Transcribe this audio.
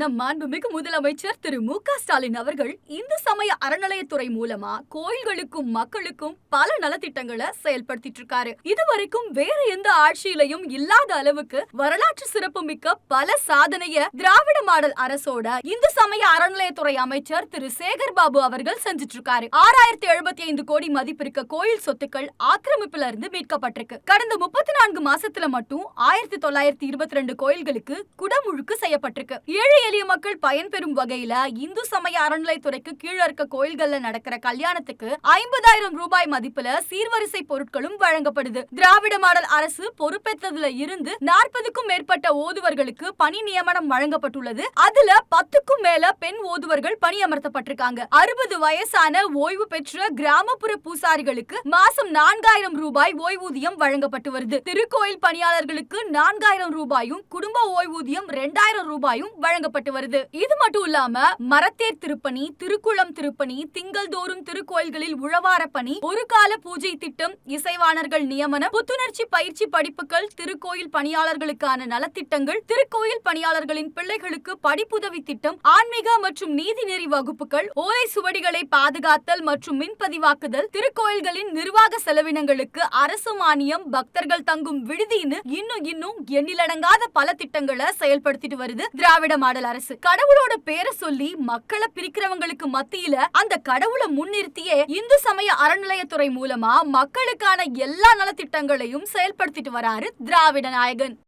நம் மாண்புமிகு முதலமைச்சர் திரு மு க ஸ்டாலின் அவர்கள் இந்து சமய அறநிலையத்துறை மூலமா கோயில்களுக்கும் மக்களுக்கும் பல நலத்திட்டங்களை செயல்படுத்திட்டு இருக்காரு இதுவரைக்கும் வேற எந்த ஆட்சியிலையும் இல்லாத அளவுக்கு வரலாற்று சிறப்புமிக்க பல சாதனைய திராவிட மாடல் அரசோட இந்து சமய அறநிலையத்துறை அமைச்சர் திரு சேகர் பாபு அவர்கள் செஞ்சிட்டு இருக்காரு ஆறாயிரத்தி எழுபத்தி ஐந்து கோடி மதிப்பிருக்க கோயில் சொத்துக்கள் ஆக்கிரமிப்புல இருந்து மீட்கப்பட்டிருக்கு. கடந்த முப்பத்தி நான்கு மாசத்துல மட்டும் ஆயிரத்தி தொள்ளாயிரத்தி இருபத்தி ரெண்டு கோயில்களுக்கு குடமுழுக்கு செய்யப்பட்டிருக்கு. ஏழை எளிய மக்கள் பயன்பெறும் வகையில இந்து சமய அறநிலைத்துறைக்கு கீழ இருக்க கோயில்கள்ல நடக்கிற கல்யாணத்துக்கு ஐம்பதாயிரம் ரூபாய் மதிப்புல சீர்வரிசை பொருட்களும் வழங்கப்படுது. திராவிட மாடல் அரசு பொறுப்பேற்றதுல இருந்து நாற்பதுக்கும் மேற்பட்ட ஓதுவர்களுக்கு பணி நியமனம் வழங்கப்பட்டுள்ளது. அதுல பத்துக்கும் மேல பெண் ஓதுவர்கள் பணியமர்த்தப்பட்டிருக்காங்க அறுபது வயசான ஓய்வு பெற்ற கிராமப்புற பூசாரிகளுக்கு மாசம் நான்காயிரம் ரூபாய் ஓய்வூதியம் வழங்கப்பட்டு வருது. திருக்கோயில் பணியாளர்களுக்கு நான்காயிரம் ரூபாயும் குடும்ப ஓய்வூதியம் ரெண்டாயிரம் ரூபாயும் வழங்கப்பட்டு வருது. இது மட்டும் இல்லாம மரத்தேர் திருப்பணி திருக்குளம் திருப்பணி திங்கள்தோறும் திருக்கோயில்களில் உழவார பணி ஒரு கால பூஜை திட்டம் இசைவாணர்கள் நியமனம் புத்துணர்ச்சி பயிற்சி படிப்புகள் திருக்கோயில் பணியாளர்களுக்கான நலத்திட்டங்கள் திருக்கோயில் பணியாளர்களின் பிள்ளைகளுக்கு படிப்புதவி திட்டம் ஆன்மீக மற்றும் நீதிநெறி வகுப்புகள் ஓலை சுவடிகளை பாதுகாத்தல் மற்றும் மின்பதிவாக்குதல் திருக்கோயில்களின் நிர்வாக செலவினங்களுக்கு அரசு மானியம் பக்தர்கள் தங்கும் விடுதின்னு இன்னும் இன்னும் எண்ணிலடங்காத பல திட்டங்களை செயல்படுத்திட்டு வருது திராவிட மாடல் அரசு கடவுளோட பேரை சொல்லி மக்களை பிரிக்கிறவங்களுக்கு மத்தியில அந்த கடவுளை முன்னிறுத்தியே இந்து சமய அறநிலையத்துறை மூலமா மக்களுக்கான எல்லா நலத்திட்டங்களையும் செயல்படுத்திட்டு வராரு திராவிட நாயகன்.